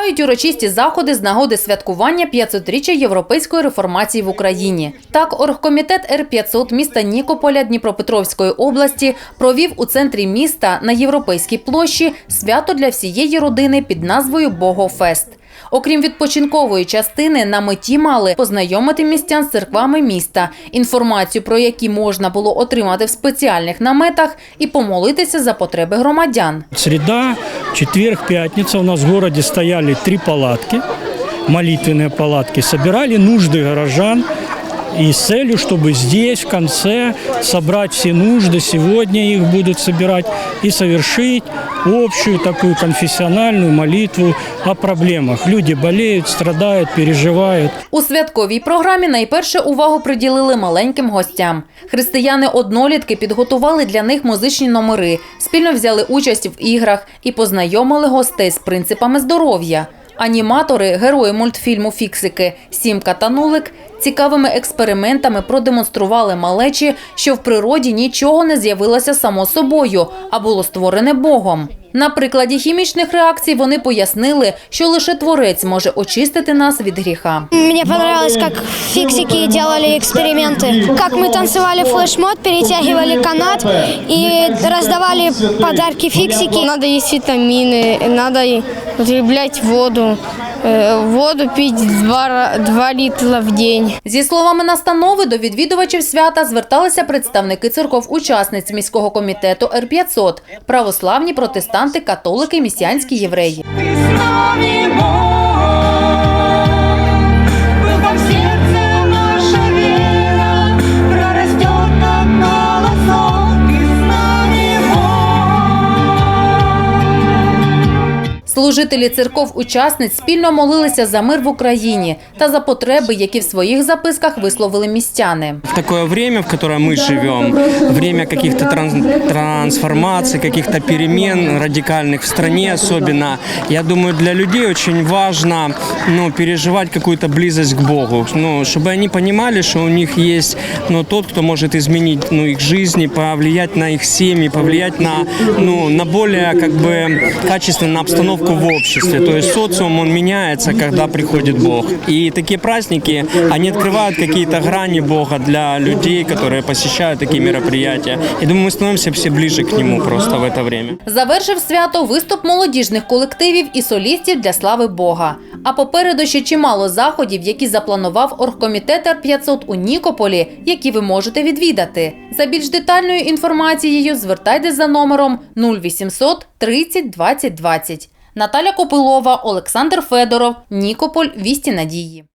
Тривають урочисті заходи з нагоди святкування 500-річчя європейської реформації в Україні. Так, оргкомітет Р-500 міста Нікополя Дніпропетровської області провів у центрі міста на Європейській площі свято для всієї родини під назвою Богофест. Окрім відпочинкової частини, на меті мали познайомити містян з церквами міста, інформацію про які можна було отримати в спеціальних наметах, і помолитися за потреби громадян. Среда, четверг, п'ятниця У нас в місті стояли три палатки, молитвенні палатки. збирали нужди горожан и с целью, чтобы здесь в конце собрать все нужды, сегодня их будут собирать, и совершить общую такую конфессиональную молитву о проблемах. Люди болеют, страдают, переживают. У святковій програмі найперше увагу приділили маленьким гостям. Християни-однолітки підготували для них музичні номери, спільно взяли участь в іграх і познайомили гостей з принципами здоров'я. Аніматори, герої мультфільму Фіксики Сімка та Нулик цікавими експериментами продемонстрували малечі, що в природі нічого не з'явилося само собою, а було створене Богом. На прикладі хімічних реакцій вони пояснили, що лише творець може очистити нас від гріха. Мне понравилось, как фиксики делали эксперименты. Как мы танцевали флешмоб, перетягивали канат и раздавали подарки фиксики. Надо есть витамины, надо и употреблять воду. Э, Воду пить 2, 2 літра в день. Зі словами настанови до відвідувачів свята зверталися представники церков-учасниць міського комітету Р-500 – православні протестанти, католики, місіанські євреї. Бог. Служителі церков-учасниць спільно молилися за мир в Україні та за потреби, які в своїх записках висловили містяни. В такое время, в которое мы живем, время каких-то транс- трансформаций, каких-то перемен радикальных в стране особенно, я думаю, для людей очень важно ну, переживать какую-то близость к Богу, ну, чтобы они понимали, что у них есть ну, тот, кто может изменить ну, их жизни, повлиять на их семьи, повлиять на, ну, на более как бы качественную обстановку в обществе. То есть социум, он меняется, когда приходит Бог. И такие праздники, они открывают какие-то грани Бога для людей, которые посещают такие мероприятия. И думаю, мы становимся все ближе к Нему просто в это время. Завершив свято виступ молодіжних колективів і солістів для слави Бога. А попереду ще чимало заходів, які запланував оргкомітет Р-500 у Нікополі, які ви можете відвідати. За більш детальною інформацією звертайтесь за номером 0800 30 20 20. Наталя Копилова, Олександр Федоров, Нікополь, Вісті Надії.